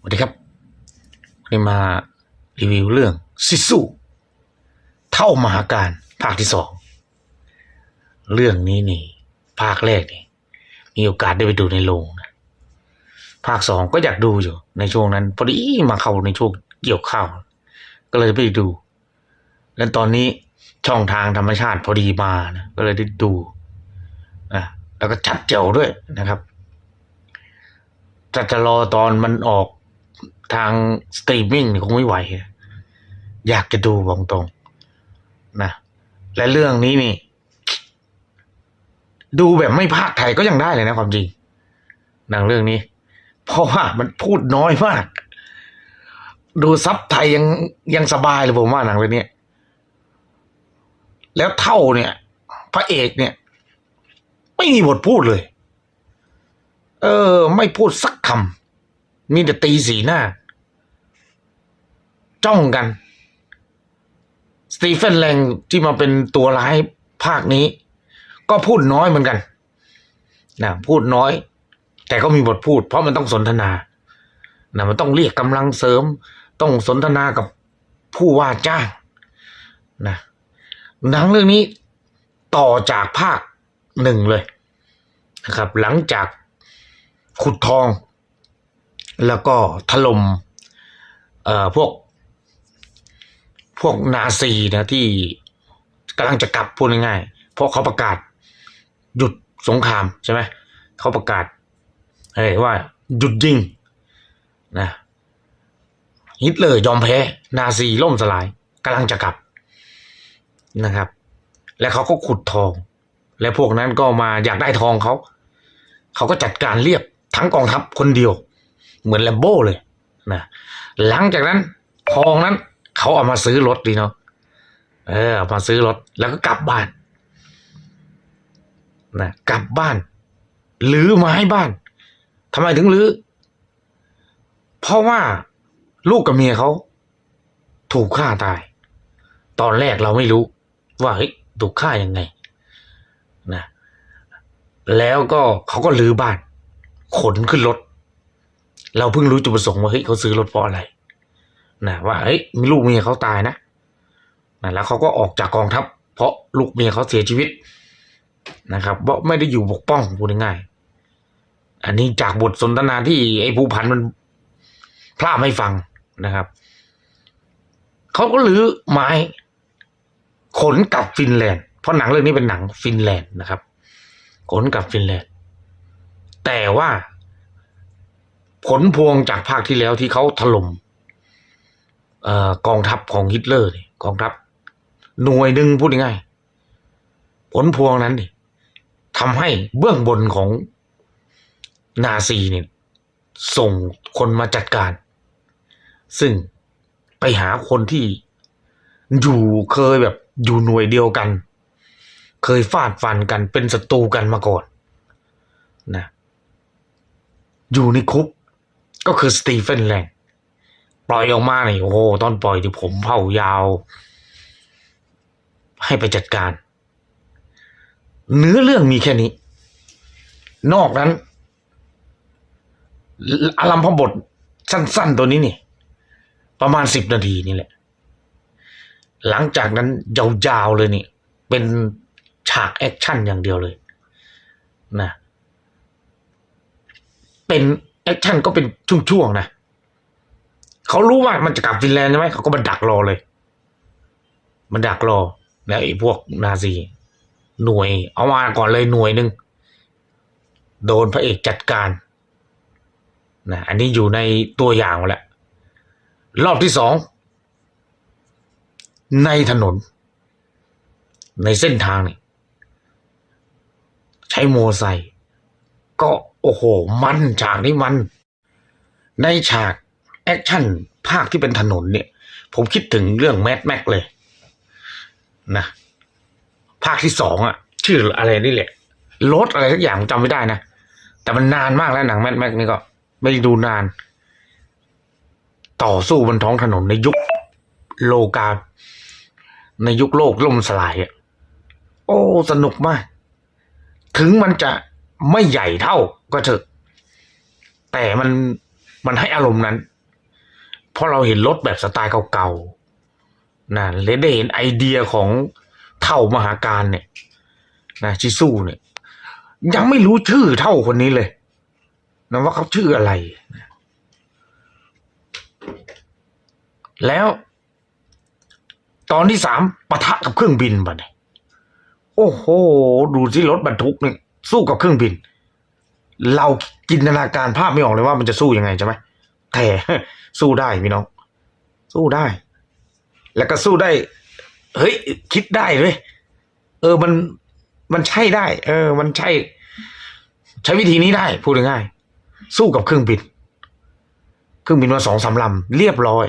สวัสดีครับวันนี้มารีวิวเรื่องซิสุเท่ามหาการภาคที่สองเรื่องนี้นี่ ภาคแรกนี่ มีโอกาสได้ไปดูในโรงนะภาคสองก็อยากดูอยู่ ในช่วงนั้น พอดีมาเข้าในช่วงเกี่ยวข้าว ก็เลยไปดู แล้วตอนนี้ช่องทางธรรมชาติพอดีมานะก็เลยได้ดูอะแล้วก็ชัดเจ๋วด้วยนะครับจะจะรอตอนมันออก ทางสตรีมมิ่งนี่คงไม่ไหว อยากจะดูบอกตรงนะ และเรื่องนี้นี่ ดูแบบไม่พากย์ไทยก็ยังได้เลยนะความจริง หนังเรื่องนี้ เพราะว่ามันพูดน้อยมาก ดูซับไทยยังยังสบายเลยผมว่าหนังเรื่องนี้แล้วเท่าเนี่ย พระเอกเนี่ย ไม่มีบทพูดเลย เออ ไม่พูดสักคำ มีแต่ตีสีหน้า จ้องกัน สตีเฟนแรงที่มาเป็นตัวร้ายภาคนี้ ก็พูดน้อยเหมือนกันนะพูดน้อย แต่ก็มีบทพูด เพราะมันต้องสนทนานะมันต้องเรียกกำลังเสริม ต้องสนทนากับผู้ว่าจ้างนะหนังเรื่องนี้ต่อจากภาคหนึ่งเลยนะครับ หลังจากขุดทอง แล้วก็ถล่มเอ่อพวก พวกนาซีนะที่กำลังจะกลับพูดง่ายๆเพราะเขาประกาศหยุดสงครามใช่ไหมเขาประกาศเฮ้ยว่าหยุดยิงนะฮิตเลอร์ยอมแพ้ นาซีล่มสลายกำลังจะกลับนะครับ และเขาก็ขุดทอง และพวกนั้นก็มาอยากได้ทองเขา เขาก็จัดการเรียบทั้งกองทัพคนเดียว เหมือนแลมโบ้เลยนะหลังจากนั้นทองนั้นเขาเอามาซื้อรถดีเนาะเออเอามาซื้อรถแล้วก็กลับบ้านนะกลับบ้านหรือมาให้บ้านทำไมถึงรื้อเพราะว่าลูกกับเมียเขาถูกฆ่าตาย ตอนแรกเราไม่รู้ ว่าเฮ้ยถูกฆ่ายังไงนะแล้วก็เขาก็ลื้อบ้าน ขนขึ้นรถ เราเพิ่งรู้จุดประสงค์ว่าเฮ้ยเขาซื้อรถเพราะอะไรนะว่าเฮ้ยมีลูกเมียเขาตายนะนะแล้วเขาก็ออกจากกองทัพ เพราะลูกเมียเขาเสียชีวิตนะครับเพราะไม่ได้อยู่ปกป้องพูดง่ายๆอันนี้จากบทสนทนาที่ไอ้ภูพันธ์มันพลาดไม่ฟังนะครับเขาก็ลื้อไม้ขนกลับฟินแลนด์เพราะหนังเรื่องนี้เป็นหนังฟินแลนด์นะครับ ขนกลับฟินแลนด์แต่ว่า ผลพวงจากภาคที่แล้วที่เขาถล่มเอ่อกองทัพของฮิตเลอร์นี่กองทัพหน่วยหนึ่งพูดง่ายผลพวงนั้นนี่ทำให้เบื้องบนของนาซีเนี่ยส่งคนมาจัดการ ซึ่งไปหาคนที่อยู่เคยแบบอยู่หน่วยเดียวกัน เคยฟาดฟันกันเป็นศัตรูกันมาก่อนนะอยู่ในคุก ก็คือสตีเฟนแลงปล่อยออกมาเนี่ยโอ้โหตอนปล่อยที่ผมเผายาว ให้ไปจัดการ เนื้อเรื่องมีแค่นี้ นอกนั้นอารมพบทสั้น ๆ ตัวนี้นี่ ประมาณสิบนาทีนี่แหละ หลังจากนั้นยาวๆเลยนี่ เป็นฉากแอคชั่นอย่างเดียวเลยนะเป็น แอคชั่นก็เป็นช่วงๆนะเขารู้ว่ามันจะกลับฟินแลนด์ใช่ไหมเขาก็มาดักรอเลยมันดักรอ แล้วไอ้พวกนาซี หน่วย เอามาก่อนเลยหน่วยหนึ่งโดนพระเอกจัดการนะอันนี้อยู่ในตัวอย่างแล้วรอบที่สองในถนน ในเส้นทางนี่ใช้โมอไซค์ก็โอ้โห มันฉากนี้มัน ในฉากแอคชั่นภาคที่เป็นถนนเนี่ย ผมคิดถึงเรื่องแมดแม็กเลย นะ ภาคที่สองอะชื่ออะไรนี่แหละรถอะไรสักอย่างผมจำไม่ได้นะ แต่มันนานมากแล้วหนังแมดแม็กนี่ก็ ไม่ดูนาน ต่อสู้บนท้องถนนในยุคโลกา ในยุคโลกล่มสลายอะโอ้ สนุกมาก ถึงมันจะ ไม่ใหญ่เท่าก็เถอะ แต่มันมันให้อารมณ์นั้นเพราะเราเห็นรถแบบสไตล์เก่าๆนะและได้เห็นไอเดียของเท่ามหาการเนี่ยนะชิซูเนี่ย ยังไม่รู้ชื่อเท่าคนนี้เลยนะว่าเขาชื่ออะไรนะแล้ว ตอนที่สามปะทะกับเครื่องบินปะเนี่ยโอ้โห ดูสิรถบรรทุกเนี่ย สู้กับเครื่องบิน เราจินตนาการภาพไม่ออกเลยว่ามันจะสู้ยังไงใช่ไหมแต่สู้ได้พี่น้อง สู้ได้ แล้วก็สู้ได้ เฮ้ย คิดได้เลยเออมันมันใช่ได้ เออ มันใช่ ใช้วิธีนี้ได้ พูดง่ายๆสู้กับเครื่องบิน เครื่องบินมาสองสามลำเรียบร้อย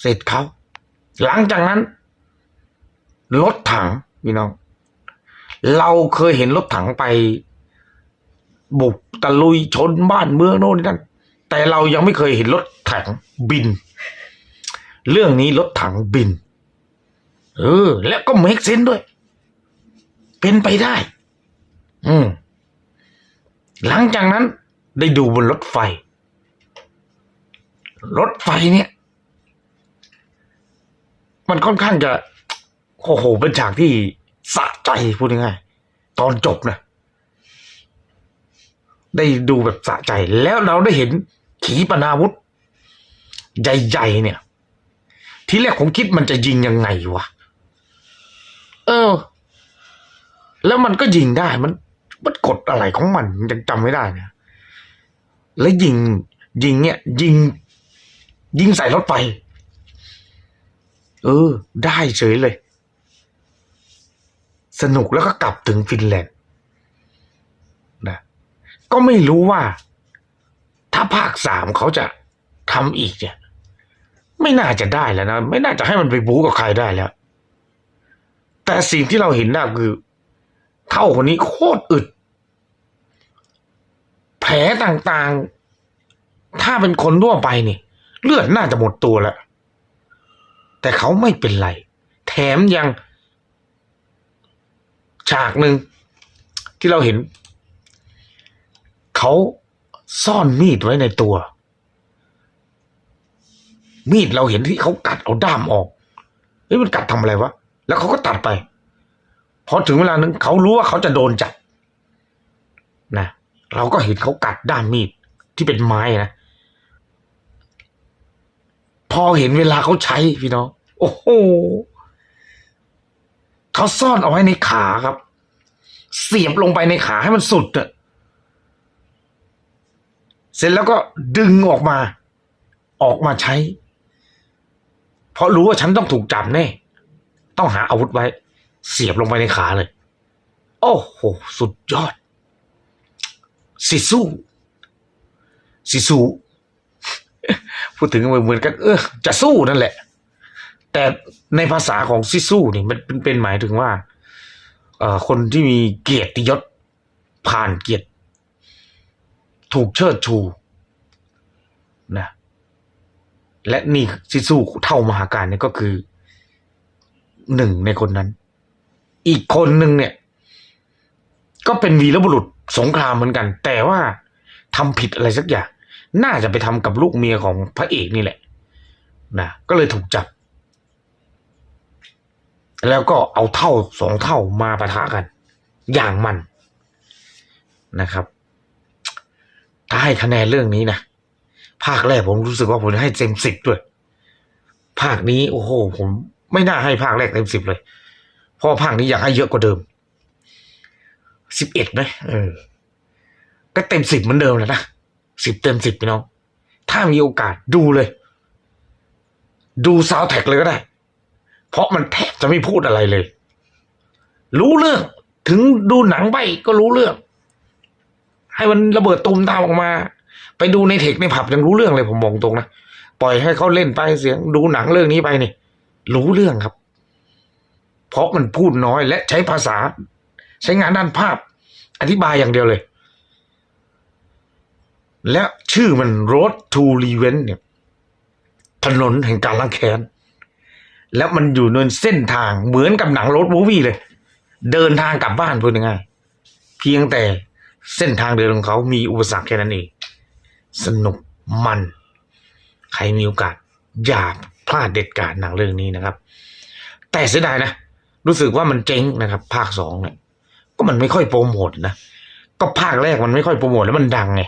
เสร็จเขาหลังจากนั้น รถถังพี่น้อง เราเคยเห็นรถถังไป บุกตะลุยชนบ้านเมืองโน่นนั่นแต่เรายังไม่เคยเห็นรถถังบิน เรื่องนี้รถถังบิน เออ แล้วก็เมคเซนด้วย เป็นไปได้ อืม หลังจากนั้นได้ดูบนรถไฟ รถไฟเนี่ย มันค่อนข้างจะโอ้โหเป็นฉากที่ สะใจพูดง่ายๆตอนจบนะได้ดูแบบสะใจแล้วเราได้เห็นขีปนาวุธ ใหญ่ๆเนี่ย ที่แรกผมคิดมันจะยิงยังไงวะเออ แล้วมันก็ยิงได้มันมันกดอะไรของมันยังจำไม่ได้เนะแล้วยิง ยิงเนี่ย ยิง ยิงใส่รถไฟเออ ได้เฉยเลย สนุกแล้วก็กลับถึงฟินแลนด์นะก็ไม่รู้ว่า ถ้าภาคสามเขาจะทำอีกเนี่ย ไม่น่าจะได้แล้วนะ ไม่น่าจะให้มันไปบู๊กับใครได้แล้ว แต่สิ่งที่เราเห็นน่ะคือ เท่าคนนี้โคตรอึด แผลต่างๆ ถ้าเป็นคนทั่วไปนี่ เลือดน่าจะหมดตัวแล้ว แต่เขาไม่เป็นไร แถมยัง ฉากหนึ่งที่เราเห็น เขาซ่อนมีดไว้ในตัว มีดเราเห็นที่เขากัดเอาด้ามออกเฮ้ยมันกัดทำอะไรวะ แล้วเขาก็ตัดไป พอถึงเวลานึงเขารู้ว่าเขาจะโดนจับนะเราก็เห็นเขากัดด้ามมีดที่เป็นไม้นะ พอเห็นเวลาเขาใช้พี่น้อง โอ้โห เขาซ่อนเอาไว้ในขาครับ เสียบลงไปในขาให้มันสุดอะเสร็จแล้วก็ดึงออกมา ออกมาใช้ เพราะรู้ว่าฉันต้องถูกจับแน่ต้องหาอาวุธไว้ เสียบลงไปในขาเลย โอ้โห สุดยอด สิสู้สิสู้พูดถึงเหมือนกัน เออ จะสู้นั่นแหละ แต่ในภาษาของซิสู้นี่มันเป็นเป็นหมายถึงว่า เอ่อคนที่มีเกียรติยศผ่านเกียรติถูกเชิดชูนะและนี่ซิสู้เท่ามหาการเนี่ยก็คือหนึ่งในคนนั้น อีกคนหนึ่งเนี่ย ก็เป็นวีรบุรุษสงครามเหมือนกัน แต่ว่าทำผิดอะไรสักอย่าง น่าจะไปทำกับลูกเมียของพระเอกนี่แหละนะก็เลยถูกจับ แล้วก็เอาเท่าสองเท่ามาปะทะกัน อย่างมันนะครับ ถ้าให้คะแนนเรื่องนี้นะภาคแรกผมรู้สึกว่าผมให้เต็มสิบด้วย ภาคนี้โอ้โห ผมไม่น่าให้ภาคแรกเต็มสิบเลย เพราะภาคนี้อยากให้เยอะกว่าเดิมสิบเอ็ดไหมเออ ก็เต็มสิบเหมือนเดิมแหล้วนะสิบเต็มสิบพี่น้อง ถ้ามีโอกาสดูเลย ดูซาวแท็กเลยก็ได้ เพราะมันแทบจะไม่พูดอะไรเลย รู้เรื่อง ถึงดูหนังไปก็รู้เรื่อง ให้มันระเบิดตูมตามออกมา ไปดูในเทคในผับยังรู้เรื่องเลยผมบอกตรงนะปล่อยให้เขาเล่นไปเสียงดูหนังเรื่องนี้ไปนี่รู้เรื่องครับ เพราะมันพูดน้อยและใช้ภาษา ใช้งานด้านภาพ อธิบายอย่างเดียวเลย และชื่อมัน Road to Revenge เนี่ยถนนแห่งการล้างแค้น แล้วมันอยู่ในเส้นทางเหมือนกับหนังรถมูวี่เลย เดินทางกลับบ้านพูดง่ายเพียงแต่เส้นทางเดินของเขามีอุปสรรคแค่นั้นเองสนุกมัน ใครมีโอกาส อย่าพลาดเด็ดขาดหนังเรื่องนี้นะครับ แต่เสียดายนะ รู้สึกว่ามันเจ๊งนะครับ ภาคสองเนี่ย ก็มันไม่ค่อยโปรโมทนะ ก็ภาคแรกมันไม่ค่อยโปรโมทแล้วมันดังไง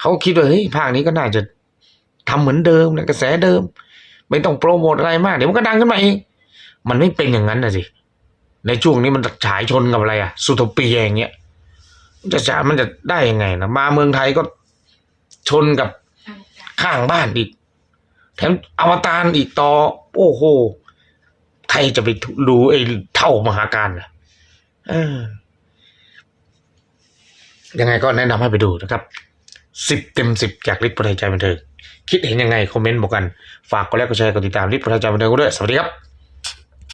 เขาคิดว่าเฮ้ยภาคนี้ก็น่าจะทำเหมือนเดิมนะกระแสเดิม ไม่ต้องโปรโมทอะไรมาก เดี๋ยวมันก็ดังขึ้นมาเองมันไม่เป็นอย่างนั้นนะสิในช่วงนี้มันฉายชนกับอะไรอะสุทปีอย่างเงี้ยมันจะฉายมันจะได้ยังไงนะมาเมืองไทยก็ชนกับข้างบ้านอีกแถมอวตารอีกต่อ โอ้โหใครจะไปดูไอ้เท่ามหาการล่ะยังไงก็แนะนำให้ไปดูนะครับสิบเต็มสิบจากลิศประทัยใจบันเทิง คิดเห็นยังไง คอมเมนต์บอกกัน ฝากกดไลค์กดแชร์กดติดตามรีบประทัยใจบันเทิงด้วย สวัสดีครับ